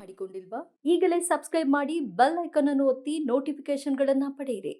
ಮಾಡಿಕೊಂಡಿಲ್ವಾ? ಈಗಲೇ ಸಬ್ಸ್ಕ್ರೈಬ್ ಮಾಡಿ bell icon ಅನ್ನು ಒತ್ತಿ ನೋಟಿಫಿಕೇಶನ್ಗಳನ್ನ ಪಡೆಯಿರಿ.